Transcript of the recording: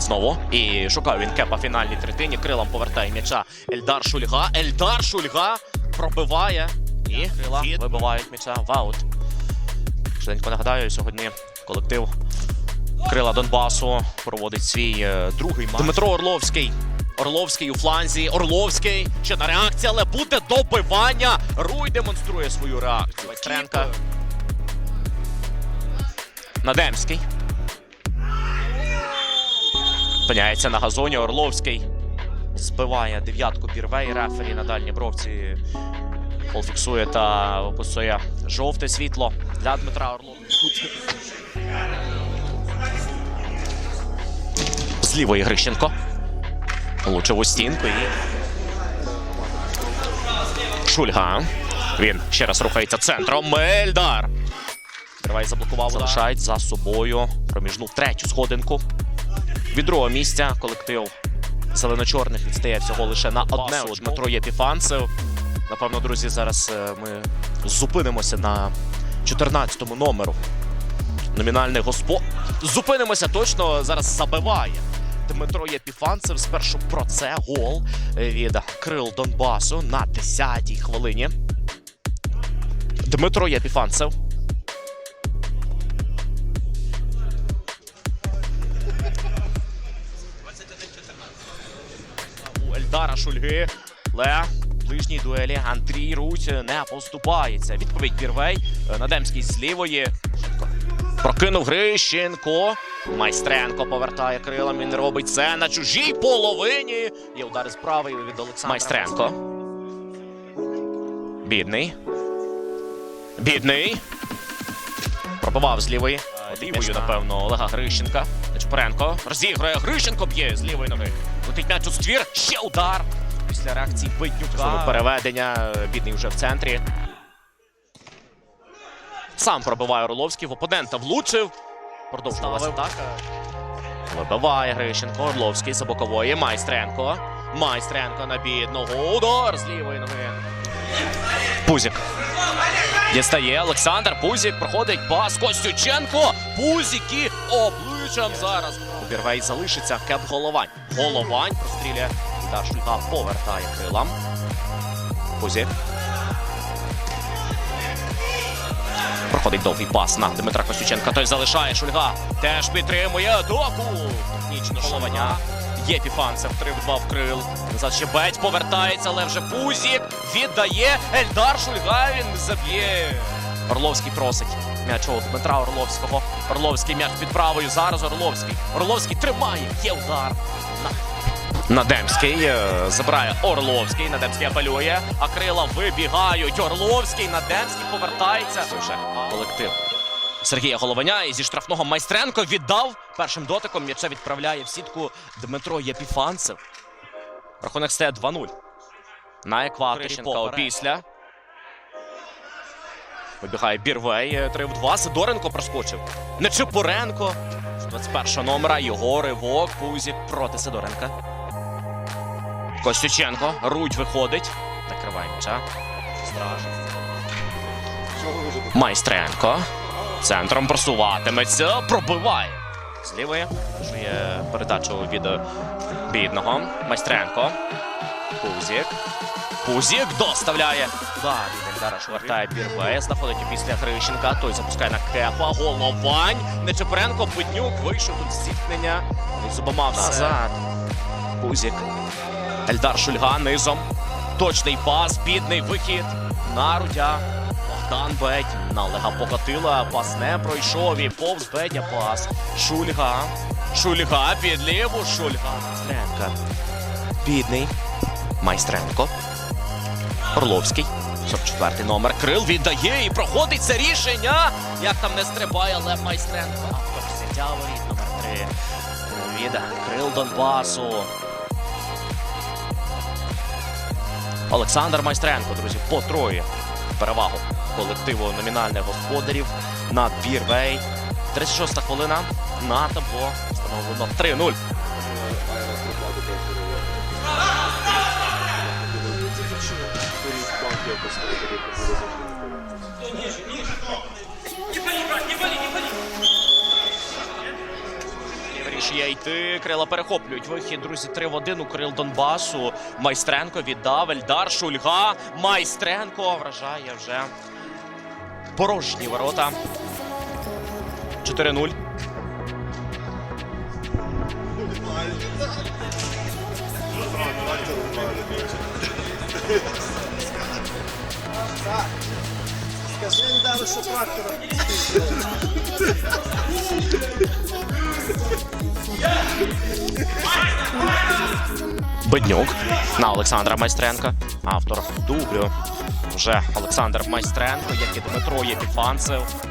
Виходить знову. І шукає він кепа в фінальній третині. Крилом повертає м'яча Ельдар Шульга. Ельдар Шульга пробиває. І крила вибивають м'яча в аут. Швиденько нагадаю, сьогодні колектив Крила Донбасу проводить свій е, другий матч. Дмитро Орловський. Орловський у фланзі. Орловський. Ще на реакція, але буде добивання. Руй демонструє свою реакцію. Майстренка. Надемський. Опиняється на газоні Орловський. Збиває дев'ятку Бірвей. Рефері на дальній бровці. Пол фіксує та виписує жовте світло для Дмитра Орлова. З лівої Грищенко. Влучив у стінку і. Шульга. Він ще раз рухається центром. Мельдар. Тривай заблокував. Залишають за собою проміжну третю сходинку. Від другого місця колектив зелено-чорних відстає всього лише на одне. очко. Дмитро Єпіфанцев. Напевно, друзі, зараз е, ми зупинимося на 14-му номеру. Номінальний госпо. Зупинимося точно зараз забиває. Дмитро Єпіфанцев спершу про це гол від Крил Донбасу на 10-й хвилині. Дмитро Єпіфанцев. У Ельдара Шульги. Ле в ближній дуелі Андрій Руть не поступається. Відповідь Пірвей. Надемський з лівої. Прокинув Грищенко. Майстренко повертає крилом. Він робить це на чужій половині. Є удар з правої від Олександра. Майстренко. Бідний. Бідний. Пробивав з лівої. Лівою, напевно, Олега Грищенка. Чупаренко. Розігрує. Грищенко б'є з лівої ноги. Летить м'яч у ствір. Ще удар. Після реакції Битнюка. Переведення. Бідний вже в центрі. Сам пробиває Орловський. В опонента влучив. Продовжилася атака. Вибиває Грищенко. Орловський за бокової. Майстренко. Майстренко на бідного. Удар з лівої ноги. Пузік. Дістає Олександр. Пузік проходить пас Костюченко. Пузіки обличчям зараз. Бірвей залишиться кеп головань. Головань прострілює. Шульга повертає крилам. Пузік. Проходить довгий пас на Дмитра Костюченка. Той залишає Шульга. Теж підтримує атаку. Технічне головання. Єпіфанцев 3 в 2 в крил. Назад ще Беть повертається, але вже Пузік віддає. Ельдар Шульга він заб'є. Орловський просить м'яч у Дмитра Орловського. Орловський м'яч під правою. Зараз Орловський. Орловський тримає. Є удар. На Надемський е, забирає Орловський. Надемський апелює. А крила вибігають. Орловський. Надемський повертається. Це вже колектив. Сергія Голованя і зі штрафного майстренко віддав першим дотиком. М'яча відправляє в сітку Дмитро Єпіфанцев. Рахунок стає 2-0. На екваторі опісля. Вибігає Бірвей 3 в 2. Сидоренко проскочив. Нечипоренко. З 21 номера його ривок. Пузік проти Сидоренка. Костюченко. Рудь виходить. Накриває м'яча. Майстренко. Центром просуватиметься. Пробиває. З лівої. Є передачу від бідного. Майстренко. Пузік. Пузік доставляє. Удар від Ельдара Швартає Знаходить після Грищенка. Той запускає на кепа. Головань. Нечепоренко. Петнюк. Вийшов тут зіткнення. Він назад. Пузік. Ельдар Шульга низом. Точний пас. Бідний вихід. На Рудя. Богдан Бедь. На Олега покотила. Пас не пройшов. І повз Бедя пас. Шульга. Шульга під ліву. Шульга. Майстренка. Бідний. Майстренко. Орловський. 44 номер. Крил віддає і проходить це рішення. Як там не стрибає Лев Майстренко. Автор воріт номер 3. Від Крил Донбасу. Олександр Майстренко, друзі, потроє перевагу колективу номінальних господарів над Бірвей. 36 хвилина на табло встановлено 3-0. Вирішує йти. Крила перехоплюють вихід. Друзі, 3 в 1 у Крил Донбасу. Майстренко віддав. Ельдар Шульга. Майстренко вражає вже порожні ворота. 4-0. Ельдару, що трактора. Беднюк на Олександра Майстренка. Автор дублю. Вже Олександр Майстренко, як і Дмитро Єпіфанцев.